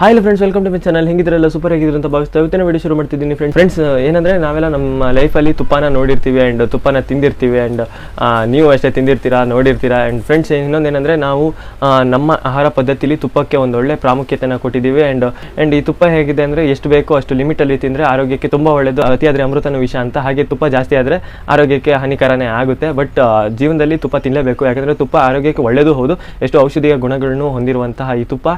Hi friends welcome to my channel ಹೆಂಗಿದ್ರೆಲ್ಲ super ಆಗಿದ್ರು ಅಂತ ಭಾವಿಸ್ತಾ ಇವತ್ತಿನ ವಿಡಿಯೋ ಶುರು ಮಾಡ್ತಿದ್ದೀನಿ ಫ್ರೆಂಡ್ ಫ್ರೆಂಡ್ಸ್ ಏನಂದ್ರೆ ನಾವೆಲ್ಲ ನಮ್ಮ ಲೈಫಲ್ಲಿ ತುಪ್ಪನ ನೋಡಿರ್ತೀವಿ ಆ್ಯಂಡ್ ತುಪ್ಪನ ತಿಂದಿರ್ತೀವಿ ಆ್ಯಂಡ್ ನೀವು ಅಷ್ಟೇ ತಿಂದಿರ್ತೀರಾ, ನೋಡಿರ್ತೀರಾ ಆ್ಯಂಡ್ ಫ್ರೆಂಡ್ಸ್ ಇನ್ನೊಂದೇನೆಂದರೆ ನಾವು ನಮ್ಮ ಆಹಾರ ಪದ್ಧತಿಲಿ ತುಪ್ಪಕ್ಕೆ ಒಂದು ಒಳ್ಳೆ ಪ್ರಾಮುಖ್ಯತೆನ ಕೊಟ್ಟಿದ್ದೀವಿ ಆ್ಯಂಡ್ ಆ್ಯಂಡ್ ಈ ತುಪ್ಪ ಹೇಗಿದೆ ಅಂದರೆ ಎಷ್ಟು ಬೇಕೋ ಅಷ್ಟು ಲಿಮಿಟಲ್ಲಿ ತಿಂದರೆ ಆರೋಗ್ಯಕ್ಕೆ ತುಂಬ ಒಳ್ಳೆಯದು ಅತಿ ಆದರೆ ಅಮೃತನ ವಿಷ ಅಂತ. ಹಾಗೆ ತುಪ್ಪ ಜಾಸ್ತಿ ಆದರೆ ಆರೋಗ್ಯಕ್ಕೆ ಹಾನಿಕರನೇ ಆಗುತ್ತೆ. ಬಟ್ ಜೀವನದಲ್ಲಿ ತುಪ್ಪ ತಿನ್ನಲೇಬೇಕು ಯಾಕಂದರೆ ತುಪ್ಪ ಆರೋಗ್ಯಕ್ಕೆ ಒಳ್ಳೆಯದು ಹೌದು. ಎಷ್ಟು ಔಷಧೀಯ ಗುಣಗಳನ್ನು ಹೊಂದಿರುವಂತಹ ಈ ತುಪ್ಪ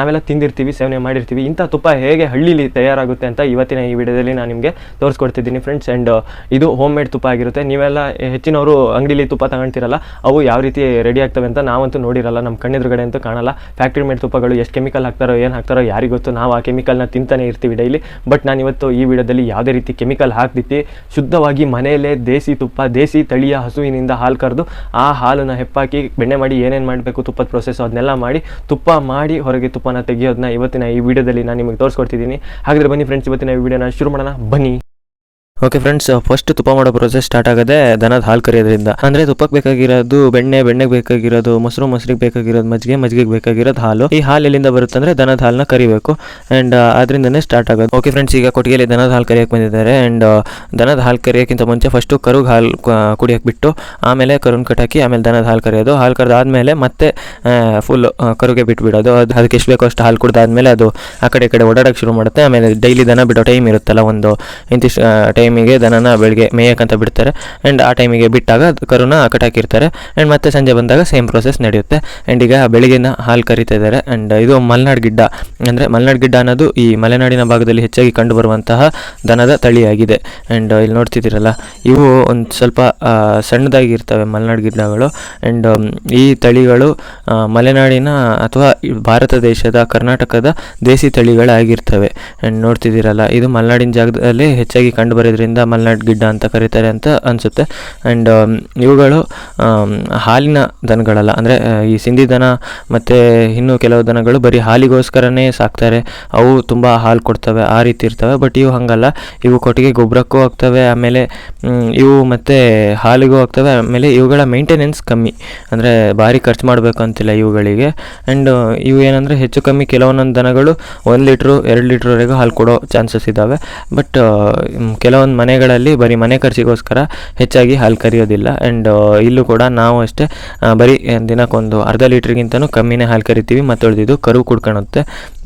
ನಾವೆಲ್ಲ ತಿಂದಿರ್ತೀವಿ. ಸೇವನೆ ಮಾಡಿರ್ತೀವಿ. ಇಂಥ ತುಪ್ಪ ಹೇಗೆ ಹಳ್ಳಿಲಿ ತಯಾರಾಗುತ್ತೆ ಅಂತ ಇವತ್ತಿನ ಈ ವಿಡಿಯೋದಲ್ಲಿ ನಾನು ನಿಮಗೆ ತೋರಿಸ್ಕೊಡ್ತಿದ್ದೀನಿ ಫ್ರೆಂಡ್ಸ್ ಆ್ಯಂಡ್ ಇದು ಹೋಮ್ ಮೇಡ್ ತುಪ್ಪ ಆಗಿರುತ್ತೆ. ನೀವೆಲ್ಲ ಹೆಚ್ಚಿನವರು ಅಂಗಡಿಲಿ ತುಪ್ಪ ತಗೊಳ್ತಿರಲ್ಲ ಅವು ಯಾವ ರೀತಿ ರೆಡಿ ಆಗ್ತವೆ ಅಂತ ನಾವಂತೂ ನೋಡಿರಲ್ಲ. ನಮ್ಮ ಕಣ್ಣೆದುರುಗಡೆ ಅಂತೂ ಕಾಣಲ್ಲ. ಫ್ಯಾಕ್ಟ್ರಿ ಮೇಡ್ ತುಪ್ಪಗಳು ಎಷ್ಟು ಕೆಮಿಕಲ್ ಹಾಕ್ತಾರೋ, ಏನು ಹಾಕ್ತಾರೋ ಯಾರಿಗೂ ಗೊತ್ತು. ನಾವು ಆ ಕೆಮಿಕಲ್ನ ತಿಂತಾನೆ ಇರ್ತೀವಿ ಡೈಲಿ ಬಟ್ ನಾನು ಇವತ್ತು ಈ ವಿಡಿಯೋದಲ್ಲಿ ಯಾವುದೇ ರೀತಿ ಕೆಮಿಕಲ್ ಹಾಕ್ದಿತ್ತು ಶುದ್ಧವಾಗಿ ಮನೆಯಲ್ಲೇ ದೇಸಿ ತುಪ್ಪ, ದೇಸಿ ತಳಿಯ ಹಸುವಿನಿಂದ ಹಾಲು ಕರೆದು ಆ ಹಾಲನ್ನ ಹೆಪ್ಪಾಕಿ ಬೆಣ್ಣೆ ಮಾಡಿ ಏನೇನು ಮಾಡಬೇಕು, ತುಪ್ಪದ ಪ್ರೊಸೆಸ್ ಅದನ್ನೆಲ್ಲ ಮಾಡಿ ತುಪ್ಪ ಮಾಡಿ ಹೊರಗೆ ತುಪ್ಪನ ತೆಗೆಯೋದನ್ನ ಇವತ್ತಿನ ಈ ವಿಡಿಯೋದಲ್ಲಿ ನಾನು ನಿಮಗೆ ತೋರಿಸ್ಕೊಡ್ತಿದ್ದೀನಿ. ಹಾಗಾದರೆ ಬನ್ನಿ ಫ್ರೆಂಡ್ಸ್ ಇವತ್ತಿನ ಈ ವಿಡಿಯೋನ ಶುರು ಮಾಡೋಣ. ಬನ್ನಿ. ಓಕೆ ಫ್ರೆಂಡ್ಸ್ ಫಸ್ಟ್ ತುಪ್ಪ ಮಾಡೋ ಪ್ರೊಸೆಸ್ ಸ್ಟಾರ್ಟ್ ಆಗೋದೇ ದನದ ಹಾಲು ಕರೆಯೋದ್ರಿಂದ. ಅಂದರೆ ತುಪ್ಪಕ್ಕೆ ಬೇಕಾಗಿರೋದು ಬೆಣ್ಣೆ, ಬೆಣ್ಣೆಗೆ ಬೇಕಾಗಿರೋದು ಮೊಸರು, ಮೊಸರಿಗೆ ಬೇಕಾಗಿರೋದು ಮಜ್ಜಿಗೆ, ಮಜ್ಜಿಗೆಗೆ ಬೇಕಾಗಿರೋದು ಹಾಲು. ಈ ಹಾಲು ಎಲ್ಲಿಂದ ಬರುತ್ತೆ ಅಂದರೆ ದನದ ಹಾಲನ್ನ ಕರಿಬೇಕು. ಆ್ಯಂಡ್ ಅದರಿಂದನೇ ಸ್ಟಾರ್ಟ್ ಆಗೋದು. ಓಕೆ ಫ್ರೆಂಡ್ಸ್ ಈಗ ಕೊಟ್ಟಿಗೆಯಲ್ಲಿ ದನದ ಹಾಲು ಕರಿಯೋಕೆ ಬಂದಿದ್ದಾರೆ. ಆ್ಯಂಡ್ ದನದ ಹಾಲು ಕರಿಯೋಕ್ಕಿಂತ ಮುಂಚೆ ಫಸ್ಟು ಕರುಗೆ ಹಾಲು ಕುಡಿಯೋಕೆ ಬಿಟ್ಟು, ಆಮೇಲೆ ಕರುನ್ ಕಟ್ಟಾಕಿ ಆಮೇಲೆ ದನದ ಹಾಲು ಕರೆಯೋದು. ಹಾಲು ಕರೆದಾದ್ಮೇಲೆ ಮತ್ತೆ ಫುಲ್ ಕರುಗೆ ಬಿಟ್ಬಿಡೋದು. ಅದು ಅದಕ್ಕೆ ಎಷ್ಟು ಬೇಕೋ ಅಷ್ಟು ಹಾಲು ಕುಡ್ದಾದ್ಮೇಲೆ ಅದು ಆ ಕಡೆ ಈ ಕಡೆ ಓಡಾಡೋಕೆ ಶುರು ಮಾಡುತ್ತೆ. ಆಮೇಲೆ ಡೈಲಿ ದನ ಬಿಡೋ ಟೈಮ್ ಇರುತ್ತಲ್ಲ ಒಂದು ಇಂತಿಷ್ಟು ಟೈಮಿಗೆ ದನನ ಬೆಳಗ್ಗೆ ಮೇಯಕ್ಕಂತ ಬಿಡ್ತಾರೆ. ಆ್ಯಂಡ್ ಆ ಟೈಮಿಗೆ ಬಿಟ್ಟಾಗ ಕರುನ ಕಟಾಕಿರ್ತಾರೆ ಆ್ಯಂಡ್ ಮತ್ತೆ ಸಂಜೆ ಬಂದಾಗ ಸೇಮ್ ಪ್ರೊಸೆಸ್ ನಡೆಯುತ್ತೆ. ಆ್ಯಂಡ್ ಈಗ ಬೆಳಗಿನ ಹಾಲು ಕರಿತಾ ಇದ್ದಾರೆ. ಆ್ಯಂಡ್ ಇದು ಮಲೆನಾಡು ಗಿಡ್ಡ. ಅಂದರೆ ಮಲೆನಾಡು ಗಿಡ್ಡ ಅನ್ನೋದು ಈ ಮಲೆನಾಡಿನ ಭಾಗದಲ್ಲಿ ಹೆಚ್ಚಾಗಿ ಕಂಡುಬರುವಂತಹ ದನದ ತಳಿಯಾಗಿದೆ. ಆ್ಯಂಡ್ ಇಲ್ಲಿ ನೋಡ್ತಿದ್ದೀರಲ್ಲ, ಇವು ಒಂದು ಸ್ವಲ್ಪ ಸಣ್ಣದಾಗಿರ್ತವೆ ಮಲೆನಾಡು ಗಿಡ್ಡಗಳು. ಆ್ಯಂಡ್ ಈ ತಳಿಗಳು ಮಲೆನಾಡಿನ ಅಥವಾ ಭಾರತ ದೇಶದ, ಕರ್ನಾಟಕದ ದೇಸಿ ತಳಿಗಳಾಗಿರ್ತವೆ. ಆ್ಯಂಡ್ ನೋಡ್ತಿದ್ದೀರಲ್ಲ, ಇದು ಮಲೆನಾಡಿನ ಜಾಗದಲ್ಲಿ ಹೆಚ್ಚಾಗಿ ಕಂಡುಬರೋದ್ರಿಂದ ಮಲ್ನಾಡ್ ಗಿಡ್ಡ ಅಂತ ಕರೀತಾರೆ ಅಂತ ಅನಿಸುತ್ತೆ. ಆ್ಯಂಡ್ ಇವುಗಳು ಹಾಲಿನ ದನಗಳಲ್ಲ. ಅಂದರೆ ಈ ಸಿಂಧಿ ದನ ಮತ್ತು ಇನ್ನೂ ಕೆಲವು ದನಗಳು ಬರೀ ಹಾಲಿಗೋಸ್ಕರನೇ ಸಾಕ್ತಾರೆ. ಅವು ತುಂಬ ಹಾಲು ಕೊಡ್ತವೆ, ಆ ರೀತಿ ಇರ್ತವೆ. ಬಟ್ ಇವು ಹಾಗಲ್ಲ. ಇವು ಕೊಟ್ಟಿಗೆ ಗೊಬ್ಬರಕ್ಕೂ ಹೋಗ್ತವೆ ಆಮೇಲೆ ಇವು ಮತ್ತು ಹಾಲಿಗೂ ಹೋಗ್ತವೆ ಆಮೇಲೆ ಇವುಗಳ ಮೇಂಟೆನೆನ್ಸ್ ಕಮ್ಮಿ. ಅಂದರೆ ಭಾರಿ ಖರ್ಚು ಮಾಡಬೇಕು ಅಂತಿಲ್ಲ ಇವುಗಳಿಗೆ. ಆ್ಯಂಡ್ ಇವು ಏನಂದರೆ ಹೆಚ್ಚು ಕಮ್ಮಿ ಕೆಲವೊಂದೊಂದು ದನಗಳು ಒಂದು ಲೀಟ್ರು, ಎರಡು ಲೀಟ್ರ್ವರೆಗೂ ಹಾಲು ಕೊಡೋ ಚಾನ್ಸಸ್ ಇದ್ದಾವೆ. ಬಟ್ ಕೆಲವೊಂದು ಮನೆಗಳಲ್ಲಿ ಬರೀ ಮನೆ ಖರ್ಚಿಗೋಸ್ಕರ ಹೆಚ್ಚಾಗಿ ಹಾಲು ಕರಿಯೋದಿಲ್ಲ. ಆ್ಯಂಡ್ ಇಲ್ಲೂ ಕೂಡ ನಾವು ಅಷ್ಟೇ ಬರೀ ದಿನಕ್ಕೊಂದು ಅರ್ಧ ಲೀಟ್ರಿಗಿಂತನೂ ಕಮ್ಮಿನೇ ಹಾಲು ಕರಿತೀವಿ ಮತ್ತು ಉಳಿದಿದ್ದು ಕರು ಕುಡ್ಕೊಳುತ್ತೆ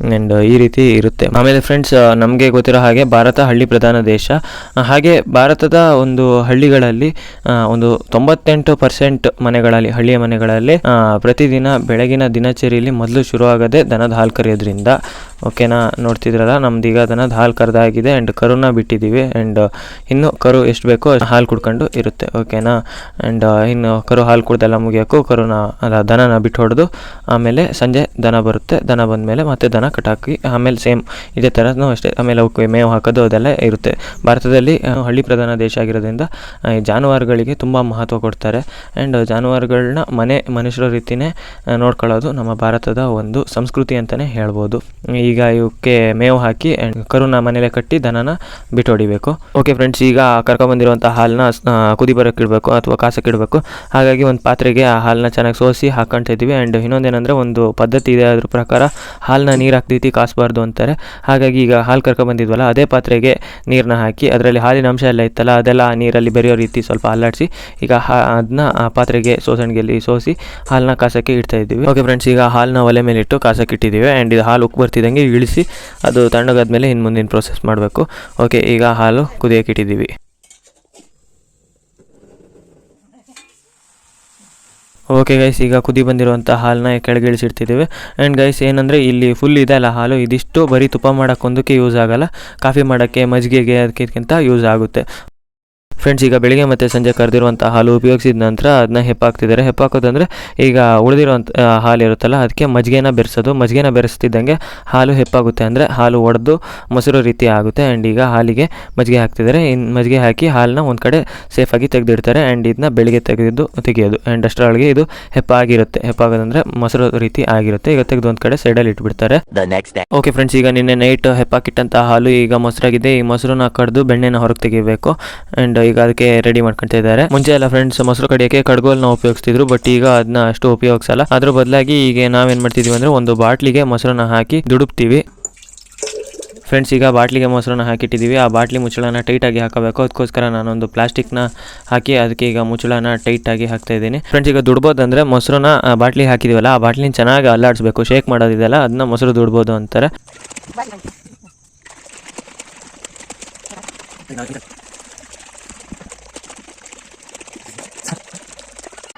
ಆ್ಯಂಡ್ ಈ ರೀತಿ ಇರುತ್ತೆ. ಆಮೇಲೆ ಫ್ರೆಂಡ್ಸ್ ನಮಗೆ ಗೊತ್ತಿರೋ ಹಾಗೆ ಭಾರತ ಹಳ್ಳಿ ಪ್ರಧಾನ ದೇಶ. ಹಾಗೆ ಭಾರತದ ಒಂದು ಹಳ್ಳಿಗಳಲ್ಲಿ ಒಂದು ತೊಂಬತ್ತೆಂಟು ಪರ್ಸೆಂಟ್ ಮನೆಗಳಲ್ಲಿ, ಹಳ್ಳಿಯ ಮನೆಗಳಲ್ಲಿ ಪ್ರತಿದಿನ ಬೆಳಗಿನ ದಿನಚರಿಯಲ್ಲಿ ಮೊದಲು ಶುರುವಾಗದೆ ದನದ ಹಾಲು ಕರೆಯೋದ್ರಿಂದ. ಓಕೆನಾ ನೋಡ್ತಿದ್ರಲ್ಲ ಈಗ ದನದ ಹಾಲು ಕರೆದಾಗಿದೆ ಆ್ಯಂಡ್ ಕರುನ ಬಿಟ್ಟಿದ್ದೀವಿ ಆ್ಯಂಡ್ ಇನ್ನು ಕರು ಎಷ್ಟು ಬೇಕೋ ಹಾಲು ಕುಡ್ಕೊಂಡು ಇರುತ್ತೆ ಓಕೆನಾ ಆ್ಯಂಡ್ ಇನ್ನು ಕರು ಹಾಲು ಕುಡ್ದೆಲ್ಲ ಮುಗಿಯೋಕ್ಕೂ ಕರುನ, ಅಲ್ಲ ದನನ ಬಿಟ್ಟು ಹೊಡೆದು ಆಮೇಲೆ ಸಂಜೆ ದನ ಬರುತ್ತೆ, ದನ ಬಂದಮೇಲೆ ಮತ್ತೆ ದನ ಕಟಾಕಿ, ಆಮೇಲೆ ಸೇಮ್ ಇದೇ ಥರನೂ ಅಷ್ಟೇ, ಆಮೇಲೆ ಅವಕ್ಕೆ ಮೇವು ಹಾಕೋದು ಅದೆಲ್ಲ ಇರುತ್ತೆ. ಭಾರತದಲ್ಲಿ ಹಳ್ಳಿ ಪ್ರಧಾನ ದೇಶ ಆಗಿರೋದ್ರಿಂದ ಜಾನುವಾರುಗಳಿಗೆ ತುಂಬ ಮಹತ್ವ ಕೊಡ್ತಾರೆ. ಆ್ಯಂಡ್ ಜಾನುವಾರುಗಳನ್ನ ಮನೆ ಮನುಷ್ಯರ ರೀತಿಯೇ ನೋಡ್ಕೊಳ್ಳೋದು ನಮ್ಮ ಭಾರತದ ಒಂದು ಸಂಸ್ಕೃತಿ ಅಂತಲೇ ಹೇಳ್ಬೋದು. ಈಗ ಇವಕ್ಕೆ ಮೇವು ಹಾಕಿ ಕರುನ ಮನೇಲೆ ಕಟ್ಟಿ ದನನ ಬಿಟ್ಟು ಹೊಡಿಬೇಕು. ಓಕೆ ಫ್ರೆಂಡ್ಸ್ ಈಗ ಕರ್ಕೊಂಬಂದಿರುವಂಥ ಹಾಲನ್ನ ಕುದಿ ಬರೋಕೆ ಇಡಬೇಕು ಅಥವಾ ಕಾಸಕ್ಕೆ ಇಡಬೇಕು ಹಾಗಾಗಿ ಒಂದು ಪಾತ್ರೆಗೆ ಆ ಹಾಲನ್ನ ಚೆನ್ನಾಗಿ ಸೋಸಿ ಹಾಕ್ಕೊಂತ ಇದ್ದೀವಿ. ಆ್ಯಂಡ್ ಇನ್ನೊಂದೇನೆಂದರೆ ಒಂದು ಪದ್ಧತಿ ಇದೆ ಅದ್ರ ಪ್ರಕಾರ ಹಾಲನ್ನ ನೀರು ಹಾಕ್ತೈತಿ ಕಾಸಬಾರ್ದು ಅಂತಾರೆ. ಹಾಗಾಗಿ ಈಗ ಹಾಲು ಕರ್ಕೊಂಬಂದಿದ್ವಲ್ಲ, ಅದೇ ಪಾತ್ರೆಗೆ ನೀರನ್ನ ಹಾಕಿ ಅದರಲ್ಲಿ ಹಾಲಿನ ಅಂಶ ಎಲ್ಲ ಇತ್ತಲ್ಲ, ಅದೆಲ್ಲ ನೀರಲ್ಲಿ ಬೆರೆಯೋ ರೀತಿ ಸ್ವಲ್ಪ ಅಲ್ಲಾಡಿಸಿ ಈಗ ಅದನ್ನ ಆ ಪಾತ್ರೆಗೆ ಸೋಸಣಿಗೆಯಲ್ಲಿ ಸೋಸಿ ಹಾಲನ್ನ ಕಾಸಕ್ಕೆ ಇಡ್ತಾ ಇದ್ದೀವಿ. ಓಕೆ ಫ್ರೆಂಡ್ಸ್ ಈಗ ಹಾಲನ್ನ ಒಲೆ ಮೇಲೆ ಇಟ್ಟು ಕಾಸಕ್ಕೆ ಇಟ್ಟಿದ್ದೀವಿ. ಆ್ಯಂಡ್ ಇದು ಹಾಲು ಉಕ್ಕು ಬರ್ತಿದ್ದಂಗೆ ಇಳಿಸಿ ಅದು ತಣ್ಣಗಾದ್ಮೇಲೆ ಇನ್ನು ಮುಂದಿನ ಪ್ರೊಸೆಸ್ ಮಾಡಬೇಕು. ಓಕೆ ಈಗ ಹಾಲು ಕುದಿಯೋಕೆ ಇಟ್ಟಿದ್ದೀವಿ ಓಕೆ ಗೈಸ್ ಈಗ ಕುದಿ ಬಂದಿರುವಂಥ ಹಾಲನ್ನ ಕೆಳಗೆ ಇಳಿಸಿಡ್ತಿದ್ದೀವಿ. ಆ್ಯಂಡ್ ಗೈಸ್ ಏನಂದರೆ ಇಲ್ಲಿ ಫುಲ್ ಇದೆ ಅಲ್ಲ ಹಾಲು. ಇದಿಷ್ಟು ಬರೀ ತುಪ್ಪ ಮಾಡೋಕ್ಕೊಂದಕ್ಕೆ ಯೂಸ್ ಆಗೋಲ್ಲ. ಕಾಫಿ ಮಾಡೋಕ್ಕೆ ಮಜ್ಜಿಗೆಗೆ ಅದಕ್ಕಿಂತ ಯೂಸ್ ಆಗುತ್ತೆ. ಫ್ರೆಂಡ್ಸ್ ಈಗ ಬೆಳಿಗ್ಗೆ ಮತ್ತು ಸಂಜೆ ಕರೆದಿರುವಂಥ ಹಾಲು ಉಪಯೋಗಿಸಿದ ನಂತರ ಅದನ್ನ ಹೆಪ್ಪಾಕ್ತಿದ್ದಾರೆ. ಹೆಪ್ಪಾಕೋದಂದರೆ ಈಗ ಉಳಿದಿರುವಂಥ ಹಾಲು ಇರುತ್ತಲ್ಲ ಅದಕ್ಕೆ ಮಜ್ಜಿಗೆನ ಬೆರೆಸೋದು. ಮಜ್ಜಿಗೆನ ಬೆರೆಸ್ತಿದ್ದಂಗೆ ಹಾಲು ಹೆಪ್ಪಾಗುತ್ತೆ ಅಂದರೆ ಹಾಲು ಒಡೆದು ಮೊಸರು ರೀತಿ ಆಗುತ್ತೆ. ಆ್ಯಂಡ್ ಈಗ ಹಾಲಿಗೆ ಮಜ್ಜಿಗೆ ಹಾಕ್ತಿದ್ದಾರೆ. ಇನ್ನು ಮಜ್ಜಿಗೆ ಹಾಕಿ ಹಾಲನ್ನ ಒಂದು ಕಡೆ ಸೇಫಾಗಿ ತೆಗೆದಿಡ್ತಾರೆ. ಆ್ಯಂಡ್ ಇದನ್ನ ಬೆಳಿಗ್ಗೆ ತೆಗೆದು ತೆಗೆಯೋದು. ಆ್ಯಂಡ್ ಅಷ್ಟರೊಳಗೆ ಇದು ಹೆಪ್ಪಾಗಿರುತ್ತೆ. ಹೆಪ್ಪಾಗೋದಂದರೆ ಮೊಸರು ರೀತಿ ಆಗಿರುತ್ತೆ. ಈಗ ತೆಗೆದು ಒಂದು ಕಡೆ ಸೈಡಲ್ಲಿ ಇಟ್ಬಿಡ್ತಾರೆ. ಓಕೆ ಫ್ರೆಂಡ್ಸ್ ಈಗ ನಿನ್ನೆ ನೈಟ್ ಹೆಪ್ಪಾಕಿಟ್ಟಂಥ ಹಾಲು ಈಗ ಮೊಸರಾಗಿದೆ. ಈ ಮೊಸರನ್ನ ಕಡ್ದು ಬೆಣ್ಣೆನ ಹೊರಗೆ ತೆಗಿಬೇಕು. ಆ್ಯಂಡ್ ಈಗ ಅದಕ್ಕೆ ರೆಡಿ ಮಾಡ್ಕೊಂತ ಇದ್ದಾರೆ. ಮುಂಚೆ ಎಲ್ಲ ಫ್ರೆಂಡ್ಸ್ ಮೊಸರು ಕಡಿಯೋಕೆ ಕಡ್ಗೋಲ್ನ ಉಪಯೋಗಿಸ್ತಿದ್ರು ಬಟ್ ಈಗ ಅದನ್ನ ಅಷ್ಟು ಉಪಯೋಗಿಸಲ್ಲ. ಅದ್ರ ಬದಲಾಗಿ ಈಗ ನಾವೇನ್ ಮಾಡ್ತಿದೀವಿ ಅಂದ್ರೆ ಒಂದು ಬಾಟ್ಲಿಗೆ ಮೊಸರನ್ನ ಹಾಕಿ ದುಡುಕ್ತೀವಿ ಫ್ರೆಂಡ್ಸ್ ಈಗ ಬಾಟ್ಲಿಗೆ ಮೊಸರನ್ನ ಹಾಕಿಟ್ಟಿದ್ದೀವಿ ಆ ಬಾಟ್ಲಿ ಮುಚ್ಚಳನ ಟೈಟಾಗಿ ಹಾಕಬೇಕು. ಅದಕ್ಕೋಸ್ಕರ ನಾನೊಂದು ಪ್ಲಾಸ್ಟಿಕ್ನ ಹಾಕಿ ಅದಕ್ಕೆ ಈಗ ಮುಚ್ಚಳನ ಟೈಟಾಗಿ ಹಾಕ್ತಾ ಇದ್ದೀನಿ. ಫ್ರೆಂಡ್ಸ್ ಈಗ ದುಡ್ಬೋದಂದ್ರೆ ಮೊಸರನ್ನ ಬಾಟ್ಲಿ ಹಾಕಿದೀವಲ್ಲ, ಆ ಬಾಟ್ಲಿನ ಚೆನ್ನಾಗಿ ಅಲ್ಲಾಡಿಸ್ಬೇಕು. ಶೇಕ್ ಮಾಡೋದಿದೆಯಲ್ಲ ಅದನ್ನ ಮೊಸರು ದುಡ್ಬೋದು ಅಂತಾರೆ.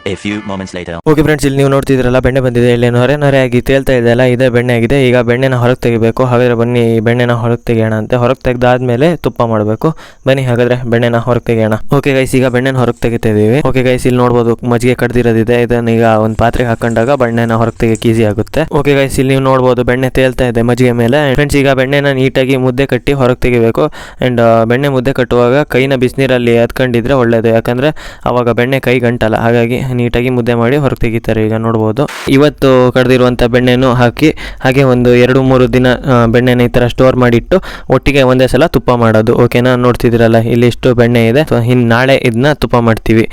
A few moments later. Okay friends ಇಲ್ಲಿ ನೀವು ನೋಡ್ತಿದ್ರಲ್ಲ ಬೆಣ್ಣೆ ಬಂದಿದೆ. ಇಲ್ಲಿ ನೊರೆ ನೊರೆ ಆಗಿ ತೇಲ್ತಾ ಇದೆಯಲ್ಲ ಇದೇ ಬೆಣ್ಣೆ ಆಗಿದೆ. ಈಗ ಬೆಣ್ಣೆನ ಹೊರಗೆ ತೆಗಿಬೇಕು. ಹಾಗಾದ್ರೆ ಬನ್ನಿ ಬೆಣ್ಣೆನ ಹೊರಗೆ ತೆಗೆಯೋಣ ಅಂತ. ಹೊರಗೆ ತೆಗೆದಾದ್ಮೇಲೆ ತುಪ್ಪ ಮಾಡಬೇಕು. ಬನ್ನಿ, ಹಾಗಾದ್ರೆ ಬೆಣ್ಣೆನ ಹೊರಗೆ ತೆಗೆಯೋಣ. ಓಕೆ ಗೈಸ್ ಈಗ ಬೆಣ್ಣೆನ ಹೊರಗೆ ತೆಗಿತಾ ಇದೀವಿ ಓಕೆ ಗೈಸ್ ಇಲ್ಲಿ ನೋಡ್ಬೋದು ಮಜ್ಜಿಗೆ ಕಡ್ದಿರೋದಿದೆ. ಇದನ್ನ ಈಗ ಒಂದು ಪಾತ್ರೆಗೆ ಹಾಕೊಂಡಾಗ ಬೆಣ್ಣೆನ ಹೊರಗೆ ತೆಗಿಯಕ್ಕೆ ಈಸಿ ಆಗುತ್ತೆ. ಓಕೆ ಗೈಸ್ ಇಲ್ಲಿ ನೀವು ನೋಡ್ಬೋದು ಬೆಣ್ಣೆ ತೇಲ್ತಾ ಇದೆ ಮಜ್ಜಿಗೆ ಮೇಲೆ. ಫ್ರೆಂಡ್ಸ್ ಈಗ ಬೆಣ್ಣೆನ ನೀಟಾಗಿ ಮುದ್ದೆ ಕಟ್ಟಿ ಹೊರಗೆ ತೆಗಿಬೇಕು. ಅಂಡ್ ಬೆಣ್ಣೆ ಮುದ್ದೆ ಕಟ್ಟುವಾಗ ಕೈನ ಬಿಸಿನೀರಲ್ಲಿ ಎತ್ಕೊಂಡಿದ್ರೆ ಒಳ್ಳೇದು. ಯಾಕಂದ್ರೆ ಅವಾಗ ಬೆಣ್ಣೆ ಕೈ ಗಂಟಲ್ಲ. ಹಾಗಾಗಿ ನೀಟಾಗಿ ಮುದ್ದೆ ಮಾಡಿ ಹೊರಗೆ ತೆಗಿತಾರೆ. ಈಗ ನೋಡ್ಬೋದು. ಇವತ್ತು ಕಡ್ದಿರುವಂಥ ಬೆಣ್ಣೆನೂ ಹಾಕಿ ಹಾಗೆ ಒಂದು ಎರಡು ಮೂರು ದಿನ ಬೆಣ್ಣೆನ ಈ ಥರ ಸ್ಟೋರ್ ಮಾಡಿಟ್ಟು ಒಟ್ಟಿಗೆ ಒಂದೇ ಸಲ ತುಪ್ಪ ಮಾಡೋದು. ಓಕೆನಾ ನೋಡ್ತಿದ್ದೀರಲ್ಲ ಇಲ್ಲಿ ಇಷ್ಟು ಬೆಣ್ಣೆ ಇದೆ. ಸೊ ಇನ್ನು ನಾಳೆ ಇದನ್ನ ತುಪ್ಪ ಮಾಡ್ತೀವಿ.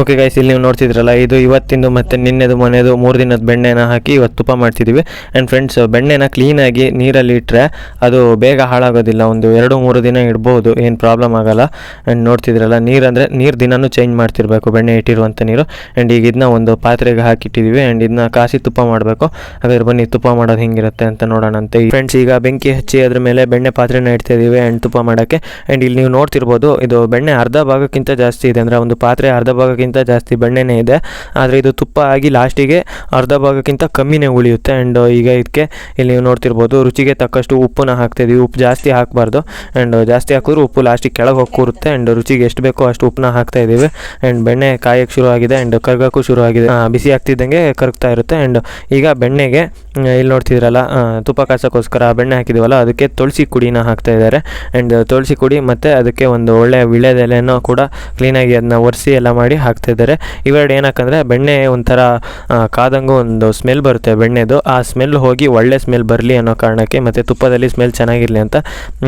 ಓಕೆ ಗೈಸ್ ಇಲ್ಲಿ ನೀವು ನೋಡ್ತಿದ್ರಲ್ಲ ಇದು ಇವತ್ತಿಂದು ಮತ್ತೆ ನಿನ್ನೆದು ಮನೆಯದು ಮೂರು ದಿನದ ಬೆಣ್ಣೆನ ಹಾಕಿ ಇವತ್ತು ತುಪ್ಪ ಮಾಡ್ತಿದ್ದೀವಿ. ಆ್ಯಂಡ್ ಫ್ರೆಂಡ್ಸ್ ಬೆಣ್ಣೆನ ಕ್ಲೀನಾಗಿ ನೀರಲ್ಲಿ ಇಟ್ಟರೆ ಅದು ಬೇಗ ಹಾಳಾಗೋದಿಲ್ಲ. ಒಂದು ಎರಡು ಮೂರು ದಿನ ಇಡ್ಬೋದು ಏನು ಪ್ರಾಬ್ಲಮ್ ಆಗಲ್ಲ. ಆ್ಯಂಡ್ ನೋಡ್ತಿದ್ರಲ್ಲ ನೀರು ಅಂದರೆ ನೀರು ದಿನಾನೂ ಚೇಂಜ್ ಮಾಡ್ತಿರ್ಬೇಕು ಬೆಣ್ಣೆ ಇಟ್ಟಿರುವಂಥ ನೀರು. ಆ್ಯಂಡ್ ಈಗ ಇದನ್ನ ಒಂದು ಪಾತ್ರೆಗೆ ಹಾಕಿಟ್ಟಿದ್ದೀವಿ ಆ್ಯಂಡ್ ಇದನ್ನ ಕಾಸಿ ತುಪ್ಪ ಮಾಡಬೇಕು. ಹಾಗಾದ್ರೆ ಬನ್ನಿ, ತುಪ್ಪ ಮಾಡೋದು ಹೆಂಗಿರುತ್ತೆ ಅಂತ ನೋಡೋಣ ಈ ಫ್ರೆಂಡ್ಸ್ ಈಗ ಬೆಂಕಿ ಹಚ್ಚಿ ಅದ್ರ ಮೇಲೆ ಬೆಣ್ಣೆ ಪಾತ್ರೆನ ಇಡ್ತಾ ಇದ್ದೀವಿ ಆ್ಯಂಡ್ ತುಪ್ಪ ಮಾಡೋಕ್ಕೆ. ಆ್ಯಂಡ್ ಇಲ್ಲಿ ನೀವು ನೋಡ್ತಿರ್ಬೋದು, ಇದು ಬೆಣ್ಣೆ ಅರ್ಧ ಭಾಗಕ್ಕಿಂತ ಜಾಸ್ತಿ ಇದೆ. ಅಂದರೆ ಒಂದು ಪಾತ್ರೆ ಅರ್ಧ ಭಾಗಕ್ಕಿಂತ ಜಾಸ್ತಿ ಬೆಣ್ಣೆನೇ ಇದೆ. ಆದರೆ ಇದು ತುಪ್ಪ ಆಗಿ ಲಾಸ್ಟಿಗೆ ಅರ್ಧ ಭಾಗಕ್ಕಿಂತ ಕಮ್ಮಿನೇ ಉಳಿಯುತ್ತೆ. ಆ್ಯಂಡ್ ಈಗ ಇದಕ್ಕೆ ಇಲ್ಲಿ ನೀವು ನೋಡ್ತಿರ್ಬೋದು, ರುಚಿಗೆ ತಕ್ಕಷ್ಟು ಉಪ್ಪನ್ನ ಹಾಕ್ತಾ ಇದ್ದೀವಿ ಉಪ್ಪು ಜಾಸ್ತಿ ಹಾಕಬಾರ್ದು. ಆ್ಯಂಡ್ ಜಾಸ್ತಿ ಹಾಕಿದ್ರು ಉಪ್ಪು ಲಾಸ್ಟಿಗೆ ಕೆಳಗೆ ಹೋಗಿ ಕೂರುತ್ತೆ. ಆ್ಯಂಡ್ ರುಚಿಗೆ ಎಷ್ಟು ಬೇಕೋ ಅಷ್ಟು ಉಪ್ಪನ್ನ ಹಾಕ್ತಾ ಇದ್ದೀವಿ ಆ್ಯಂಡ್ ಬೆಣ್ಣೆ ಕಾಯಕ್ಕೆ ಶುರು ಆಗಿದೆ ಆ್ಯಂಡ್ ಕರ್ಗೋಕ್ಕೂ ಶುರು ಆಗಿದೆ ಬಿಸಿ ಆಗ್ತಿದ್ದಂಗೆ ಕರಗ್ತಾ ಇರುತ್ತೆ. ಆ್ಯಂಡ್ ಈಗ ಬೆಣ್ಣೆಗೆ ಇಲ್ಲಿ ನೋಡ್ತಿದ್ರಲ್ಲ ತುಪ್ಪ ಕಾಸೋಕ್ಕೋಸ್ಕರ ಬೆಣ್ಣೆ ಹಾಕಿದ್ದೀವಲ್ಲ ಅದಕ್ಕೆ ತುಳಸಿ ಕುಡಿನ ಹಾಕ್ತಾ ಇದ್ದಾರೆ. ಆ್ಯಂಡ್ ತುಳಸಿ ಕುಡಿ ಮತ್ತು ಅದಕ್ಕೆ ಒಂದು ಒಳ್ಳೆಯ ವಿಳೆದೆಲೆನೂ ಕೂಡ ಕ್ಲೀನಾಗಿ ಅದನ್ನ ಒರೆಸಿ ಎಲ್ಲ ಮಾಡಿ ಹಾಕ್ತಾ ಇದ್ದಾರೆ. ಇವೆರಡು ಏನಾಕಂದರೆ ಬೆಣ್ಣೆ ಒಂಥರ ಕಾದಂಗೂ ಒಂದು ಸ್ಮೆಲ್ ಬರುತ್ತೆ ಬೆಣ್ಣೆದು. ಆ ಸ್ಮೆಲ್ ಹೋಗಿ ಒಳ್ಳೆ ಸ್ಮೆಲ್ ಬರಲಿ ಅನ್ನೋ ಕಾರಣಕ್ಕೆ ಮತ್ತು ತುಪ್ಪದಲ್ಲಿ ಸ್ಮೆಲ್ ಚೆನ್ನಾಗಿರಲಿ ಅಂತ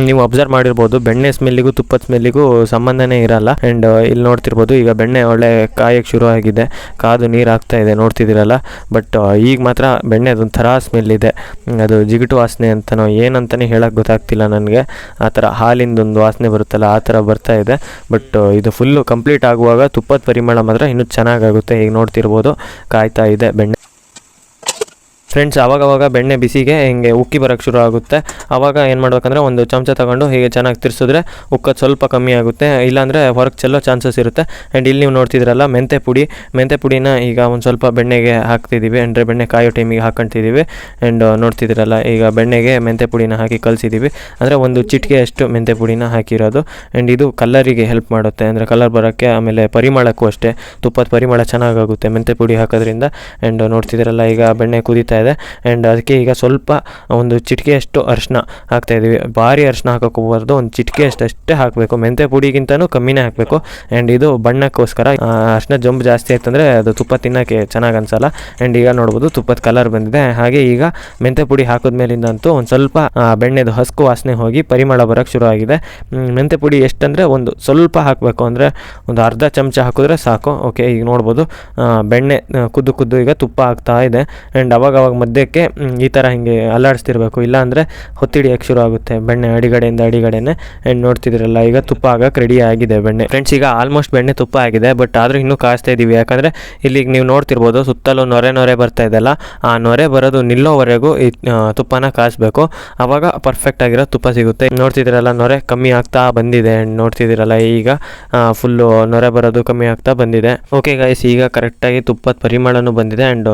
ನೀವು ಅಬ್ಸರ್ವ್ ಮಾಡಿರ್ಬೋದು. ಬೆಣ್ಣೆ ಸ್ಮೆಲ್ಲಿಗೂ ತುಪ್ಪದ ಸ್ಮೆಲ್ಲಿಗೂ ಸಂಬಂಧನೇ ಇರಲ್ಲ. ಆ್ಯಂಡ್ ಇಲ್ಲಿ ನೋಡ್ತಿರ್ಬೋದು, ಈಗ ಬೆಣ್ಣೆ ಒಳ್ಳೆ ಕಾಯಕ್ಕೆ ಶುರು ಆಗಿದೆ ಕಾದು ನೀರು ಆಗ್ತಾ ಇದೆ, ನೋಡ್ತಿದ್ದೀರಲ್ಲ. ಬಟ್ ಈಗ ಮಾತ್ರ ಬೆಣ್ಣೆದು ಒಂಥರ ಸ್ಮೆಲ್ ಇದೆ ಅದು ಜಿಗುಟು ವಾಸನೆ ಅಂತನೋ ಏನಂತಲೇ ಹೇಳೋಕ್ಕೆ ಗೊತ್ತಾಗ್ತಿಲ್ಲ ನನಗೆ. ಆ ಥರ ಹಾಲಿಂದೊಂದು ವಾಸನೆ ಬರುತ್ತಲ್ಲ, ಆ ಥರ ಬರ್ತಾ ಇದೆ. ಬಟ್ ಇದು ಫುಲ್ಲು ಕಂಪ್ಲೀಟ್ ಆಗುವಾಗ ತುಪ್ಪದ ಪರಿಮಳ ಮಾತ್ರ ಇನ್ನೂ ಚೆನ್ನಾಗಾಗುತ್ತೆ. ಈಗ ನೋಡ್ತಿರ್ಬೋದು, ಕಾಯ್ತಾ ಇದೆ ಬೆಣ್ಣೆ. ಫ್ರೆಂಡ್ಸ್ ಅವಾಗವಾಗ ಬೆಣ್ಣೆ ಬಿಸಿಗೆ ಹಿಂಗೆ ಉಕ್ಕಿ ಬರೋಕ್ಕೆ ಶುರು ಆಗುತ್ತೆ. ಆವಾಗ ಏನು ಮಾಡ್ಬೇಕಂದ್ರೆ ಒಂದು ಚಮಚ ತಗೊಂಡು ಹೀಗೆ ಚೆನ್ನಾಗಿ ತಿರ್ಸಿದ್ರೆ ಉಕ್ಕೋದು ಸ್ವಲ್ಪ ಕಮ್ಮಿ ಆಗುತ್ತೆ. ಇಲ್ಲಾಂದರೆ ಹೊರಗೆ ಚೆಲ್ಲೋ ಚಾನ್ಸಸ್ ಇರುತ್ತೆ. ಆ್ಯಂಡ್ ಇಲ್ಲಿ ನೀವು ನೋಡ್ತಿದ್ರಲ್ಲ ಮೆಂತೆ ಪುಡಿ. ಮೆಂತೆ ಪುಡಿನ ಈಗ ಒಂದು ಸ್ವಲ್ಪ ಬೆಣ್ಣೆಗೆ ಹಾಕ್ತಿದ್ದೀವಿ ಅಂದರೆ ಬೆಣ್ಣೆ ಕಾಯೋ ಟೈಮಿಗೆ ಹಾಕೊಂತಿದ್ದೀವಿ ಆ್ಯಂಡ್ ನೋಡ್ತಿದ್ರಲ್ಲ, ಈಗ ಬೆಣ್ಣೆಗೆ ಮೆಂತೆ ಪುಡಿನ ಹಾಕಿ ಕಲಿಸಿದ್ದೀವಿ ಅಂದರೆ ಒಂದು ಚಿಟಿಕೆ ಅಷ್ಟು ಮೆಂತೆ ಪುಡಿನ ಹಾಕಿರೋದು. ಆ್ಯಂಡ್ ಇದು ಕಲರಿಗೆ ಹೆಲ್ಪ್ ಮಾಡುತ್ತೆ. ಅಂದರೆ ಕಲರ್ ಬರೋಕ್ಕೆ ಆಮೇಲೆ ಪರಿಮಳಕ್ಕೂ ಅಷ್ಟೇ. ತುಪ್ಪದ ಪರಿಮಳ ಚೆನ್ನಾಗಾಗುತ್ತೆ ಮೆಂತೆ ಪುಡಿ ಹಾಕೋದ್ರಿಂದ. ಆ್ಯಂಡ್ ನೋಡ್ತಿದ್ರಲ್ಲ, ಈಗ ಬೆಣ್ಣೆ ಕುದೀತಾ ಇದೆ. ಆ್ಯಂಡ್ ಅದಕ್ಕೆ ಈಗ ಸ್ವಲ್ಪ ಒಂದು ಚಿಟಿಕೆಯಷ್ಟು ಅರಿಶಿನ ಹಾಕ್ತಾ ಇದ್ದೀವಿ. ಭಾರಿ ಅರಿಶಿನ ಹಾಕೋಕೆ ಹೋಗ್ಬಾರ್ದು. ಒಂದು ಚಿಟಿಕೆಯಷ್ಟು ಅಷ್ಟೇ ಹಾಕಬೇಕು. ಮೆಂತೆ ಪುಡಿಗಿಂತನೂ ಕಮ್ಮಿನೇ ಹಾಕಬೇಕು. ಆ್ಯಂಡ್ ಇದು ಬಣ್ಣಕ್ಕೋಸ್ಕರ ಅರಿಶಿನ ಜಂಬು ಜಾಸ್ತಿ ಆಯ್ತಂದರೆ ಅದು ತುಪ್ಪ ತಿನ್ನೋಕ್ಕೆ ಚೆನ್ನಾಗಿ ಅನ್ಸಲ್ಲ. ಆ್ಯಂಡ್ ಈಗ ನೋಡ್ಬೋದು ತುಪ್ಪದ ಕಲರ್ ಬಂದಿದೆ. ಹಾಗೆ ಈಗ ಮೆಂತೆ ಪುಡಿ ಹಾಕಿದ ಮೇಲಿಂದಂತೂ ಒಂದು ಸ್ವಲ್ಪ ಬೆಣ್ಣೆದು ಹಸ್ಕು ವಾಸನೆ ಹೋಗಿ ಪರಿಮಳ ಬರೋಕ್ಕೆ ಶುರು ಆಗಿದೆ ಮೆಂತೆ ಪುಡಿ ಎಷ್ಟಂದರೆ ಒಂದು ಸ್ವಲ್ಪ ಹಾಕಬೇಕು ಅಂದರೆ ಒಂದು ಅರ್ಧ ಚಮಚ ಹಾಕಿದ್ರೆ ಸಾಕು. ಓಕೆ ಈಗ ನೋಡ್ಬೋದು ಬೆಣ್ಣೆ ಕುದ್ದು ಕುದ್ದು ಈಗ ತುಪ್ಪ ಆಗ್ತಾ ಇದೆ. ಆ್ಯಂಡ್ ಅವಾಗ ಅವಾಗ ಮಧ್ಯಕ್ಕೆ ಈ ಥರ ಹಿಂಗೆ ಅಲ್ಲಾಡಿಸ್ತಿರ್ಬೇಕು. ಇಲ್ಲಾಂದರೆ ಹೊತ್ತಿಡಿಯೋಕ್ಕೆ ಶುರು ಆಗುತ್ತೆ? ಬೆಣ್ಣೆ ಅಡಿಗಡೆಯಿಂದ ಅಡಿಗಡೆನೆ ಆ್ಯಂಡ್ ನೋಡ್ತಿದ್ರಲ್ಲ, ಈಗ ತುಪ್ಪ ಆಗಕ್ಕೆ ರೆಡಿ ಆಗಿದೆ ಬೆಣ್ಣೆ. ಫ್ರೆಂಡ್ಸ್ ಈಗ ಆಲ್ಮೋಸ್ಟ್ ಬೆಣ್ಣೆ ತುಪ್ಪ ಆಗಿದೆ ಬಟ್ ಆದರೂ ಇನ್ನೂ ಕಾಯಿಸ್ತಾ ಇದ್ದೀವಿ ಯಾಕಂದರೆ ಇಲ್ಲಿಗೆ ನೀವು ನೋಡ್ತಿರ್ಬೋದು, ಸುತ್ತಲೂ ನೊರೆ ನೊರೆ ಬರ್ತಾ ಇದೆಲ್ಲ ಆ ನೊರೆ ಬರೋದು ನಿಲ್ಲೋವರೆಗೂ ಈ ತುಪ್ಪನ ಕಾಯಿಸ್ಬೇಕು. ಆವಾಗ ಪರ್ಫೆಕ್ಟ್ ಆಗಿರೋ ತುಪ್ಪ ಸಿಗುತ್ತೆ. ನೋಡ್ತಿದ್ದೀರಲ್ಲ ನೊರೆ ಕಮ್ಮಿ ಆಗ್ತಾ ಬಂದಿದೆ. ಆ್ಯಂಡ್ ನೋಡ್ತಿದ್ದೀರಲ್ಲ ಈಗ ಫುಲ್ಲು ನೊರೆ ಬರೋದು ಕಮ್ಮಿ ಆಗ್ತಾ ಬಂದಿದೆ. ಓಕೆ ಗೈಸ್ ಈಗ ಕರೆಕ್ಟಾಗಿ ತುಪ್ಪದ ಪರಿಮಳನೂ ಬಂದಿದೆ ಆ್ಯಂಡ್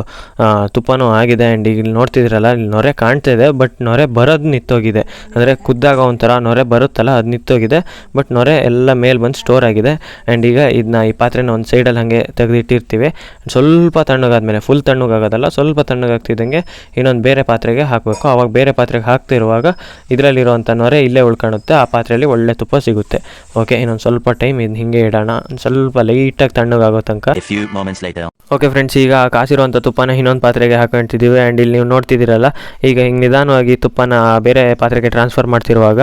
ತುಪ್ಪನೂ ಆಗಿದೆ ಆ್ಯಂಡ್ ಈಗ ಇಲ್ಲಿ ನೋಡ್ತಿದ್ದೀರಲ್ಲ ಇಲ್ಲಿ ನೊರೆ ಕಾಣ್ತಾ ಇದೆ ಬಟ್ ನೊರೆ ಬರೋದು ನಿಂತೋಗಿದೆ. ಅಂದರೆ ಕುದ್ದಾಗ ಒಂಥರ ನೊರೆ ಬರುತ್ತಲ್ಲ ಅದು ನಿಂತೋಗಿದೆ ಬಟ್ ನೊರೆ ಎಲ್ಲ ಮೇಲೆ ಬಂದು ಸ್ಟೋರ್ ಆಗಿದೆ. ಆ್ಯಂಡ್ ಈಗ ಇದನ್ನ ಈ ಪಾತ್ರೆನ ಒಂದು ಸೈಡಲ್ಲಿ ಹಾಗೆ ತೆಗೆದಿಟ್ಟಿರ್ತೀವಿ. ಸ್ವಲ್ಪ ತಣ್ಣಗಾದ್ಮೇಲೆ ಫುಲ್ ತಣ್ಣಗಾಗೋದಲ್ಲ ಸ್ವಲ್ಪ ತಣ್ಣಗಾಗ್ತಿದ್ದಂಗೆ ಇನ್ನೊಂದು ಬೇರೆ ಪಾತ್ರೆಗೆ ಹಾಕಬೇಕು. ಆವಾಗ ಬೇರೆ ಪಾತ್ರೆಗೆ ಹಾಕ್ತಿರುವಾಗ ಇದರಲ್ಲಿರುವಂಥ ನೊರೆ ಇಲ್ಲೇ ಉಳ್ಕೊಳುತ್ತೆ ಆ ಪಾತ್ರೆಯಲ್ಲಿ ಒಳ್ಳೆ ತುಪ್ಪ ಸಿಗುತ್ತೆ. ಓಕೆ ಇನ್ನೊಂದು ಸ್ವಲ್ಪ ಟೈಮ್ ಇದು ಹಿಂಗೆ ಇಡೋಣ. ಸ್ವಲ್ಪ ಲೈಟಾಗಿ ತಣ್ಣಗಾಗೋ ತನಕ. ಓಕೆ ಫ್ರೆಂಡ್ಸ್ ಈಗ ಕಾಸಿರುವಂಥ ತುಪ್ಪನ ಇನ್ನೊಂದು ಪಾತ್ರೆಗೆ ಹಾಕೊಂತಿದ್ದೀವಿ ಹಾಕಿದ್ದೀವಿ ಆ್ಯಂಡ್ ಇಲ್ಲಿ ನೀವು ನೋಡ್ತಿದ್ದೀರಲ್ಲ, ಈಗ ಹಿಂಗೆ ನಿಧಾನವಾಗಿ ತುಪ್ಪನ ಬೇರೆ ಪಾತ್ರೆಗೆ ಟ್ರಾನ್ಸ್ಫರ್ ಮಾಡ್ತಿರುವಾಗ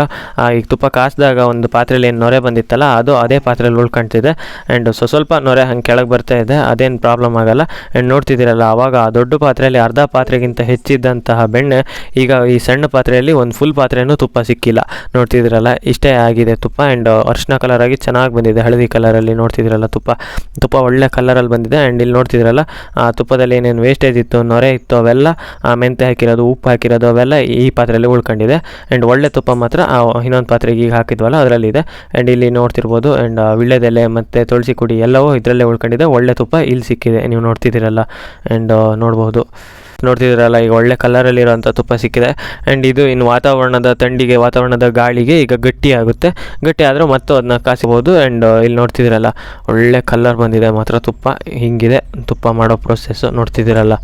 ಈಗ ತುಪ್ಪ ಕಾಸಿದಾಗ ಒಂದು ಪಾತ್ರೆಯಲ್ಲಿ ಏನು ನೊರೆ ಬಂದಿತ್ತಲ್ಲ, ಅದು ಅದೇ ಪಾತ್ರೆಯಲ್ಲಿ ಉಳ್ಕೊಳ್ತಿದೆ ಆ್ಯಂಡ್ ಸೊ ಸ್ವಲ್ಪ ನೊರೆ ಹಂಗೆ ಕೆಳಗೆ ಬರ್ತಾ ಇದೆ, ಅದೇನು ಪ್ರಾಬ್ಲಮ್ ಆಗಲ್ಲ. ಆ್ಯಂಡ್ ನೋಡ್ತಿದ್ದೀರಲ್ಲ ಆವಾಗ ಆ ದೊಡ್ಡ ಪಾತ್ರೆಯಲ್ಲಿ ಅರ್ಧ ಪಾತ್ರೆಗಿಂತ ಹೆಚ್ಚಿದ್ದಂತಹ ಬೆಣ್ಣೆ, ಈಗ ಈ ಸಣ್ಣ ಪಾತ್ರೆಯಲ್ಲಿ ಒಂದು ಫುಲ್ ಪಾತ್ರೆಯೂ ತುಪ್ಪ ಸಿಕ್ಕಿಲ್ಲ. ನೋಡ್ತಿದ್ದೀರಲ್ಲ, ಇಷ್ಟೇ ಆಗಿದೆ ತುಪ್ಪ. ಆ್ಯಂಡ್ ಅರ್ಶಿನ ಕಲರ್ ಆಗಿ ಚೆನ್ನಾಗಿ ಬಂದಿದೆ, ಹಳದಿ ಕಲರಲ್ಲಿ ನೋಡ್ತಿದ್ದೀರಲ್ಲ ತುಪ್ಪ. ತುಪ್ಪ ಒಳ್ಳೆ ಕಲರಲ್ಲಿ ಬಂದಿದೆ. ಆ್ಯಂಡ್ ಇಲ್ಲಿ ನೋಡ್ತಿದ್ದೀರಲ್ಲ, ಆ ತುಪ್ಪದಲ್ಲಿ ಏನೇನು ವೇಸ್ಟೇಜ್ ಇತ್ತು, ನೊರೆ ಇತ್ತು ಅವೆಲ್ಲ ಆ, ಮೆಂತೆ ಹಾಕಿರೋದು ಉಪ್ಪು ಹಾಕಿರೋದು ಅವೆಲ್ಲ ಈ ಪಾತ್ರೆಯಲ್ಲಿ ಉಳ್ಕೊಂಡಿದೆ. ಆ್ಯಂಡ್ ಒಳ್ಳೆ ತುಪ್ಪ ಮಾತ್ರ ಇನ್ನೊಂದು ಪಾತ್ರೆಗೆ ಈಗ ಹಾಕಿದ್ವಲ್ಲ ಅದರಲ್ಲಿದೆ. ಆ್ಯಂಡ್ ಇಲ್ಲಿ ನೋಡ್ತಿರ್ಬೋದು ಆ್ಯಂಡ್ ವಿಳ್ಯದೆಲೆ ಮತ್ತು ತುಳಸಿ ಕುಡಿ ಎಲ್ಲವೂ ಇದರಲ್ಲೇ ಉಳ್ಕೊಂಡಿದೆ. ಒಳ್ಳೆ ತುಪ್ಪ ಇಲ್ಲಿ ಸಿಕ್ಕಿದೆ ನೀವು ನೋಡ್ತಿದ್ದೀರಲ್ಲ. ಆ್ಯಂಡ್ ನೋಡ್ಬೋದು. ನೋಡ್ತಿದ್ದೀರಲ್ಲ ಈಗ ಒಳ್ಳೆ ಕಲರಲ್ಲಿರೋಂಥ ತುಪ್ಪ ಸಿಕ್ಕಿದೆ. ಆ್ಯಂಡ್ ಇದು ಇನ್ನು ವಾತಾವರಣದ ತಂಡಿಗೆ ವಾತಾವರಣದ ಗಾಳಿಗೆ ಈಗ ಗಟ್ಟಿ ಆಗುತ್ತೆ. ಗಟ್ಟಿ ಆದರೂ ಮತ್ತು ಅದನ್ನ ಕಾಸಿಬೋದು. ಆ್ಯಂಡ್ ಇಲ್ಲಿ ನೋಡ್ತಿದ್ದೀರಲ್ಲ ಒಳ್ಳೆ ಕಲರ್ ಬಂದಿದೆ ಮಾತ್ರ ತುಪ್ಪ. ಹಿಂಗಿದೆ ತುಪ್ಪ ಮಾಡೋ ಪ್ರೊಸೆಸ್ಸು ನೋಡ್ತಿದ್ದೀರಲ್ಲ.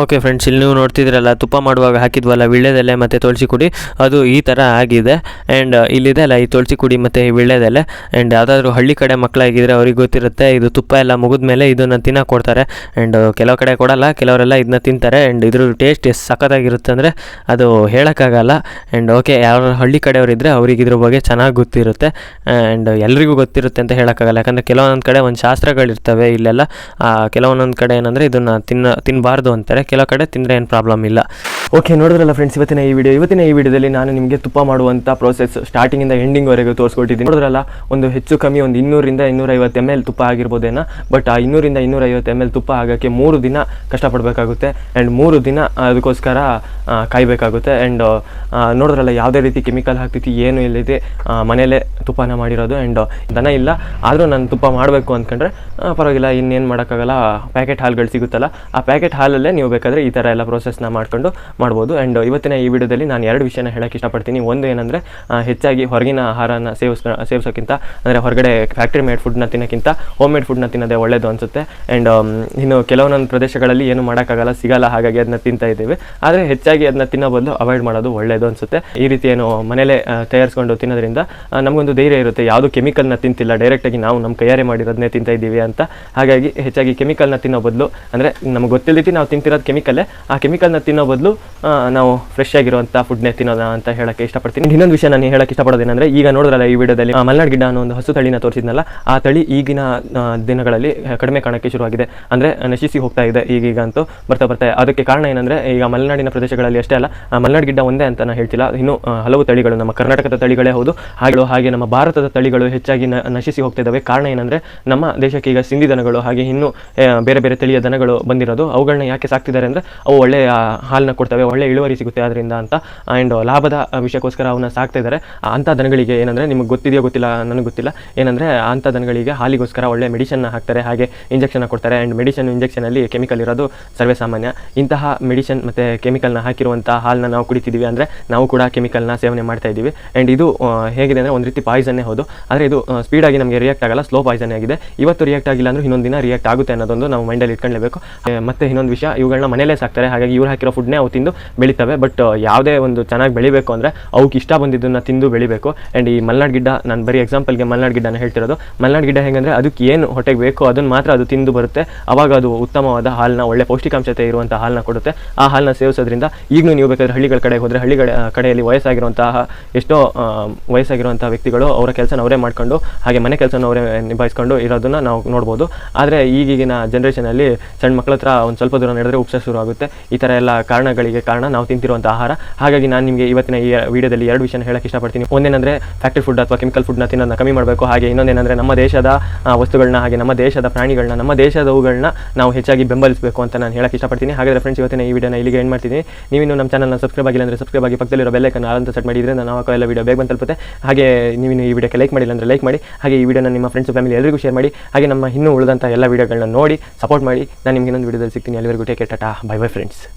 ಓಕೆ ಫ್ರೆಂಡ್ಸ್ ಇಲ್ಲಿ ನೀವು ನೋಡ್ತಿದ್ರಲ್ಲ ತುಪ್ಪ ಮಾಡುವಾಗ ಹಾಕಿದ್ವಲ್ಲ ವಿಳ್ಯದೆಲೆ ಮತ್ತು ತುಳಸಿ ಕುಡಿ ಅದು ಈ ಥರ ಆಗಿದೆ. ಆ್ಯಂಡ್ ಇಲ್ಲಿದೆ ಅಲ್ಲ, ಈ ತುಳಸಿ ಕುಡಿ ಮತ್ತು ಈ ವಿಳ್ಯದೆಲೆ ಆ್ಯಂಡ್ ಯಾವುದಾದ್ರೂ ಹಳ್ಳಿ ಕಡೆ ಮಕ್ಕಳಾಗಿದ್ದರೆ ಅವ್ರಿಗೆ ಗೊತ್ತಿರುತ್ತೆ, ಇದು ತುಪ್ಪ ಎಲ್ಲ ಮುಗಿದ ಮೇಲೆ ಇದನ್ನು ತಿನ್ನೋಕೆ ಕೊಡ್ತಾರೆ. ಆ್ಯಂಡ್ ಕೆಲವು ಕಡೆ ಕೊಡಲ್ಲ, ಕೆಲವರೆಲ್ಲ ಇದನ್ನ ತಿಂತಾರೆ. ಆ್ಯಂಡ್ ಇದ್ರ ಟೇಸ್ಟ್ ಎಷ್ಟು ಸಖತ್ತಾಗಿರುತ್ತೆ ಅಂದರೆ, ಅದು ಹೇಳೋಕ್ಕಾಗಲ್ಲ. ಆ್ಯಂಡ್ ಓಕೆ ಯಾರು ಹಳ್ಳಿ ಕಡೆಯವರಿದ್ದರೆ ಅವ್ರಿಗೆ ಇದ್ರ ಬಗ್ಗೆ ಚೆನ್ನಾಗಿ ಗೊತ್ತಿರುತ್ತೆ. ಆ್ಯಂಡ್ ಎಲ್ರಿಗೂ ಗೊತ್ತಿರುತ್ತೆ ಅಂತ ಹೇಳೋಕ್ಕಾಗಲ್ಲ. ಯಾಕಂದರೆ ಕೆಲವೊಂದು ಕಡೆ ಒಂದು ಶಾಸ್ತ್ರಗಳಿರ್ತವೆ ಇಲ್ಲೆಲ್ಲ. ಕೆಲವೊಂದೊಂದು ಕಡೆ ಏನಂದರೆ, ಇದನ್ನು ತಿನ್ನ ತಿನ್ನಬಾರ್ದು ಅಂತಾರೆ. ಕೆಲವು ಕಡೆ ತಿಂದರೆ ಏನು ಪ್ರಾಬ್ಲಮ್ ಇಲ್ಲ. ಓಕೆ ನೋಡಿದ್ರಲ್ಲ ಫ್ರೆಂಡ್ಸ್ ಇವತ್ತಿನ ಈ ವಿಡಿಯೋ ಇವತ್ತಿನ ಈ ವಿಡಿಯೋದಲ್ಲಿ ನಾನು ನಿಮಗೆ ತುಪ್ಪ ಮಾಡುವಂಥ ಪ್ರೋಸೆಸ್ ಸ್ಟಾರ್ಟಿಂಗಿಂದ ಎಂಡಿಂಗ್ವರೆಗೂ ತೋರಿಸ್ಕೊಟ್ಟಿದ್ದೀನಿ. ನೋಡಿದ್ರಲ್ಲ, ಒಂದು ಹೆಚ್ಚು ಕಮ್ಮಿ ಒಂದು ಇನ್ನೂರಿಂದ ಇನ್ನೂರೈವತ್ತು ಎಂ ಎಲ್ ತುಪ್ಪ ಆಗಿರ್ಬೋದೇನೋ? ಬಟ್ ಆ ಇನ್ನೂರಿಂದ ಇನ್ನೂರೈವತ್ತು ಎಂ ಎಲ್ ತುಪ್ಪ ಆಗೋಕ್ಕೆ ಮೂರು ದಿನ ಕಷ್ಟಪಡಬೇಕಾಗುತ್ತೆ. ಆ್ಯಂಡ್ ಮೂರು ದಿನ ಅದಕ್ಕೋಸ್ಕರ ಕಾಯಬೇಕಾಗುತ್ತೆ. ಆ್ಯಂಡ್ ನೋಡಿದ್ರಲ್ಲ, ಯಾವುದೇ ರೀತಿ ಕೆಮಿಕಲ್ ಹಾಕ್ತಿತ್ತು ಏನು ಇಲ್ಲದೆ ಮನೆಯಲ್ಲೇ ತುಪ್ಪನ ಮಾಡಿರೋದು. ಆ್ಯಂಡ್ ದನ ಇಲ್ಲ. ಆದರೂ ನಾನು ತುಪ್ಪ ಮಾಡಬೇಕು ಅಂದ್ಕೊಂಡ್ರೆ ಪರವಾಗಿಲ್ಲ, ಇನ್ನೇನು ಮಾಡೋಕ್ಕಾಗಲ್ಲ. ಪ್ಯಾಕೆಟ್ ಹಾಲ್ಗಳು ಸಿಗುತ್ತಲ್ಲ, ಆ ಪ್ಯಾಕೆಟ್ ಹಾಲಲ್ಲೇ ನೀವು ಬೇಕಾದರೆ ಈ ಥರ ಎಲ್ಲ ಪ್ರೊಸೆಸ್ನ ಮಾಡ್ಕೊಂಡು ಮಾಡ್ಬೋದು. ಆ್ಯಂಡ್ ಇವತ್ತಿನ ಈ ವಿಡಿಯೋದಲ್ಲಿ ನಾನು ಎರಡು ವಿಷಯನ ಹೇಳೋಕ್ಕೆ ಇಷ್ಟಪಡ್ತೀನಿ. ಒಂದು ಏನಂದರೆ ಹೆಚ್ಚಾಗಿ ಹೊರಗಿನ ಆಹಾರನ ಸೇವಿಸ್ ಸೇವಿಸೋಕ್ಕಿಂತ, ಅಂದರೆ ಹೊರಗಡೆ ಫ್ಯಾಕ್ಟ್ರಿ ಮೇಡ್ ಫುಡ್ನ ತಿನ್ನೋಕ್ಕಿಂತ ಹೋಮ್ ಮೇಡ್ ಫುಡ್ನ ತಿನ್ನೋದೇ ಒಳ್ಳೆಯದು ಅನಿಸುತ್ತೆ. ಆ್ಯಂಡ್ ಇನ್ನು ಕೆಲವೊಂದೊಂದು ಪ್ರದೇಶಗಳಲ್ಲಿ ಏನು ಮಾಡೋಕ್ಕಾಗಲ್ಲ, ಸಿಗಲ್ಲ, ಹಾಗಾಗಿ ಅದನ್ನ ತಿಂತಾ ಇದ್ದೀವಿ. ಆದರೆ ಹೆಚ್ಚಾಗಿ ಅದನ್ನ ತಿನ್ನೋ ಅವಾಯ್ಡ್ ಮಾಡೋದು ಒಳ್ಳೆಯದು ಅನಿಸುತ್ತೆ. ಈ ರೀತಿ ಏನು ಮನೇಲೇ ತಯಾರಿಸ್ಕೊಂಡು ತಿನ್ನೋದ್ರಿಂದ ನಮಗೊಂದು ಧೈರ್ಯ ಇರುತ್ತೆ. ಯಾವುದು ಕೆಮಿಕಲ್ನ ತಿಂತಿಲ್ಲ ಡೈರೆಕ್ಟಾಗಿ ನಾವು ನಮ್ಮ ಕೈಯಾರೆ ಮಾಡಿರೋದನ್ನೇ ತಿಂತಾ ಇದ್ದೀವಿ ಅಂತ. ಹಾಗಾಗಿ ಹೆಚ್ಚಾಗಿ ಕೆಮಿಕಲ್ನ ತಿನ್ನೋ ಬದಲು, ಅಂದರೆ ನಮ್ಗೆ ಗೊತ್ತಿಲ್ಲದಿ ನಾವು ತಿಂತಿರೋದು ಕೆಮಿಕಲ್ಲೇ ಆ ಕೆಮಿಕಲ್ನ ತಿನ್ನೋ ಬದಲು ನಾವು ಫ್ರೆಶ್ ಆಗಿರುವಂಥ ಫುಡ್ನೇ ತಿನ್ನೋದ ಅಂತ ಹೇಳಕ್ಕೆ ಇಷ್ಟಪಡ್ತೀನಿ. ಇನ್ನೊಂದು ವಿಷಯ ನಾನು ಹೇಳಕ್ಕೆ ಇಷ್ಟಪಡೋದೇನೆಂದರೆ, ಈಗ ನೋಡಿದ್ರಲ್ಲ ಈ ವಿಡಿಯೋದಲ್ಲಿ ಮಲ್ನಾಡ್ ಗಿಡ ಅನ್ನೋ ಒಂದು ಹಸು ತಳಿನ ತೋರಿಸಿದ್ನಲ್ಲ, ಆ ತಳಿ ಈಗಿನ ದಿನಗಳಲ್ಲಿ ಕಡಿಮೆ ಕಾಣಕ್ಕೆ ಶುರುವಾಗಿದೆ. ಅಂದರೆ ನಶಿಸಿ ಹೋಗ್ತಾ ಇದೆ ಈಗೀಗ ಅಂತೂ ಬರ್ತಾ ಬರ್ತಾ ಅದಕ್ಕೆ ಕಾರಣ ಏನಂದರೆ, ಈಗ ಮಲೆನಾಡಿನ ಪ್ರದೇಶಗಳಲ್ಲಿ ಅಷ್ಟೇ ಅಲ್ಲ ಮಲೆನಾಡ್ ಗಿಡ್ಡ ಒಂದೇ ಅಂತ ನಾನು ಹೇಳ್ತಿಲ್ಲ. ಇನ್ನು ಹಲವು ತಳಿಗಳು, ನಮ್ಮ ಕರ್ನಾಟಕದ ತಳಿಗಳೇ ಹೌದು ಹಾಗೆ ಹಾಗೆ ನಮ್ಮ ಭಾರತದ ತಳಿಗಳು ಹೆಚ್ಚಾಗಿ ನಶಿಸಿ ಹೋಗ್ತಾ ಇದ್ದಾವೆ ಕಾರಣ ಏನಂದರೆ, ನಮ್ಮ ದೇಶಕ್ಕೆ ಈಗ ಸಿಂಧಿ ದನಗಳು, ಹಾಗೆ ಇನ್ನೂ ಬೇರೆ ಬೇರೆ ತಳಿಯ ದನಗಳು ಬಂದಿರೋದು ಅವುಗಳನ್ನ ಯಾಕೆ ಸಾಕ್ತಿದ್ದಾರೆ ಅಂದರೆ ಅವು ಒಳ್ಳೆಯ ಹಾಲನ್ನ ಕೊಡ್ತವೆ, ಒಳ್ಳೆ ಇಳುವರಿ ಸಿಗುತ್ತೆ ಅದರಿಂದ ಅಂತ ಆ್ಯಂಡ್ ಲಾಭದ ವಿಷಯಕ್ಕೋಸ್ಕರ ಅವನ್ನ ಸಾಕ್ತಾ ಇದ್ದಾರೆ. ಅಂಥ ದನಗಳಿಗೆ ಏನಂದರೆ ನಿಮಗೆ ಗೊತ್ತಿದೆಯೋ ಗೊತ್ತಿಲ್ಲ, ನನಗೆ ಗೊತ್ತಿಲ್ಲ. ಏನಂದರೆ ಅಂಥ ದನಗಳಿಗೆ ಹಾಲಿಗೋಸ್ಕರ ಒಳ್ಳೆ ಮೆಡಿಷನ್ನ ಹಾಕ್ತಾರೆ, ಹಾಗೆ ಇಂಜೆಕ್ಷನ್ ಕೊಡ್ತಾರೆ ಆ್ಯಂಡ್ ಮೆಡಿಷನ್ ಇಂಜೆಕ್ಷನಲ್ಲಿ ಕೆಮಿಕಲ್ ಇರೋದು ಸರ್ವೇ ಸಾಮಾನ್ಯ. ಇಂತಹ ಮೆಡಿಷನ್ ಮತ್ತು ಕೆಮಿಕಲ್ನ ಹಾಕಿರುವಂಥ ಹಾಲನ್ನ ನಾವು ಕುಡಿತಿದ್ದೀವಿ ಅಂದರೆ ನಾವು ಕೂಡ ಕೆಮಿಕಲ್ನ ಸೇವನೆ ಮಾಡ್ತಾ ಇದ್ದೀವಿ. ಆ್ಯಂಡ್ ಇದು ಹೇಗಿದೆ ಅಂದರೆ ಒಂದು ರೀತಿ ಪಾಯ್ಸನ್ನೇ ಹೌದು. ಆದರೆ ಇದು ಸ್ಪೀಡಾಗಿ ನಮಗೆ ರಿಯಾಕ್ಟ್ ಆಗಲ್ಲ ಸ್ಲೋ ಪಾಯ್ಸನ್ ಆಗಿದೆ. ಇವತ್ತು ರಿಯಾಕ್ಟ್ ಆಗಿಲ್ಲ ಅಂದ್ರೆ ಇನ್ನೊಂದು ದಿನ ರಿಯಾಕ್ಟ್ ಆಗುತ್ತೆ ಅನ್ನೋದೊಂದು ನಾವು ಮೈಂಡಲ್ಲಿ ಇಟ್ಕೊಳ್ಳೇಬೇಕು ಮತ್ತೆ ಇನ್ನೊಂದು ವಿಷಯ, ಇವುಗಳನ್ನ ಮನೇಲೇ ಸಾಕ್ತಾರೆ. ಹಾಗಾಗಿ ಇವ್ರು ಹಾಕಿರೋ ಫುಡ್ನೇ ಅವು ತಿಂದು ಬೆಳಿತವೆ. ಬಟ್ ಯಾವುದೇ ಒಂದು ಚೆನ್ನಾಗಿ ಬೆಳಿಬೇಕು ಅಂದರೆ ಅವಕ್ಕೆ ಇಷ್ಟ ಬಂದಿದ್ದನ್ನು ತಿಂದು ಬೆಳಿಬೇಕು. ಆ್ಯಂಡ್ ಈ ಮಲ್ನಾಡ್ ಗಿಡ್ಡ, ನಾನು ಬರೀ ಎಕ್ಸಾಂಪಲ್ಗೆ ಮಲ್ನಾಡ್ ಗಿಡ್ಡನ ಹೇಳ್ತಿರೋದು. ಮಲ್ನಾಡ್ ಗಿಡ್ಡ ಹೇಗೆಂದರೆ ಅದಕ್ಕೆ ಏನು ಹೊಟ್ಟೆಗೆ ಬೇಕೋ ಅದನ್ನು ಮಾತ್ರ ಅದು ತಿಂದು ಬರುತ್ತೆ. ಅವಾಗ ಅದು ಉತ್ತಮವಾದ ಹಾಲನ್ನ ಒಳ್ಳೆ ಪೌಷ್ಟಿಕಾಂಶತೆ ಇರುವಂಥ ಹಾಲನ್ನ ಕೊಡುತ್ತೆ. ಆ ಹಾಲನ್ನ ಸೇವಿಸೋದ್ರಿಂದ ಈಗಲೂ ನೀವು ಬೇಕಾದ್ರೆ ಹಳ್ಳಿಗಳ ಕಡೆ ಹೋದರೆ ಹಳ್ಳಿಗಳ ಕಡೆಯಲ್ಲಿ ವಯಸ್ಸಾಗಿರುವಂತಹ ಎಷ್ಟೋ ವಯಸ್ಸಾಗಿರುವಂಥ ವ್ಯಕ್ತಿಗಳು ಅವರ ಕೆಲಸನ ಅವರೇ ಮಾಡ್ಕೊಂಡು, ಹಾಗೆ ಮನೆ ಕೆಲಸನ ಅವರೇ ನಿಭಾಯಿಸ್ಕೊಂಡು ಇರೋದನ್ನ ನಾವು ನೋಡ್ಬೋದು. ಆದರೆ ಈಗಿನ ಜನ್ರೇಷನಲ್ಲಿ ಸಣ್ಣ ಮಕ್ಕಳ ಹತ್ರ ಒಂದು ಸ್ವಲ್ಪ ದೂರ ನಡೆದರೆ ಶುರು ಆಗುತ್ತೆ ಈ ಥರ ಎಲ್ಲ ಕಾರಣಗಳಿಗೆ ಕಾರಣ ನಾವು ತಿಂತಿರುವಂಥ ಆಹಾರ. ಹಾಗಾಗಿ ನಾನು ನಿಮಗೆ ಇವತ್ತಿನ ಈ ವಿಡಿಯೋದಲ್ಲಿ ಎರಡು ವಿಷಯ ಹೇಳಕ್ಕೆ ಇಷ್ಟಪಡ್ತೀನಿ. ಒಂದೇನೆಂದರೆ ಫ್ಯಾಕ್ಟ್ರಿ ಫುಡ್ ಅಥವಾ ಕೆಮಿಕಲ್ ಫುಡ್ನ ತಿನ್ನೋದನ್ನ ಕಮ್ಮಿ ಮಾಡಬೇಕು. ಹಾಗೆ ಇನ್ನೊಂದೇನೆಂದರೆ ನಮ್ಮ ದೇಶದ ವಸ್ತುಗಳನ್ನ ಹಾಗೆ ನಮ್ಮ ದೇಶದ ಪ್ರಾಣಿಗಳನ್ನ, ನಮ್ಮ ದೇಶದವುಗಳನ್ನ ನಾವು ಹೆಚ್ಚಾಗಿ ಬೆಂಬಲಿಸಬೇಕು ಅಂತ ನಾನು ಹೇಳಕ್ಕೆ ಇಷ್ಟಪಡ್ತೀನಿ. ಹಾಗಾದರೆ ಫ್ರೆಂಡ್ಸ್ ಇವತ್ತಿನ ಈ ವಿಡಿಯೋನ ಇಲ್ಲಿಗೆ ಏನು ಮಾಡ್ತೀನಿ. ನೀವಿನ್ನು ನಮ್ಮ ಚಾನಲ್ನ ಸಬ್ಸ್ಕ್ರೈಬ್ ಆಗಿಲ್ಲ ಅಂದರೆ ಸಬ್ಸ್ಕ್ರೈಬ್ ಆಗಿ ಪಕ್ಕದಲ್ಲಿರೋ ಬೆಲ್ಲೈಕನ್ ಆಲ್ ಅಂತ ಸೆಟ್ ಮಾಡಿದ್ರೆ ನಾವು ಎಲ್ಲ ವಿಡಿಯೋ ಬೇಗ ಬಂದು ತಲುಪುತ್ತೆ ಹಾಗೆ ನೀವು ಈ ವಿಡಿಯೋಕ್ಕೆ ಲೈಕ್ ಮಾಡಿಲ್ಲ ಅಂದರೆ ಲೈಕ್ ಮಾಡಿ. ಹಾಗೆ ಈ ವಿಡಿಯೋನ ನಿಮ್ಮ ಫ್ರೆಂಡ್ಸ್ ಫ್ಯಾಮಿಲಿ ಎಲ್ಲರಿಗೂ ಶೇರ್ ಮಾಡಿ. ಹಾಗೆ ನಮ್ಮ ಇನ್ನೂ ಉಳಿದಂಥ ಎಲ್ಲ ವಿಡಿಯೋಗಳನ್ನ ನೋಡಿ ಸಪೋರ್ಟ್ ಮಾಡಿ. ನಾನು ನಿಮಗೆ ಇನ್ನೊಂದು ವಿಡಿಯೋದಲ್ಲಿ ಸಿಗ್ತೀನಿ. ಅಲ್ಲಿವರೆಗೂ take Tata. Bye bye, friends.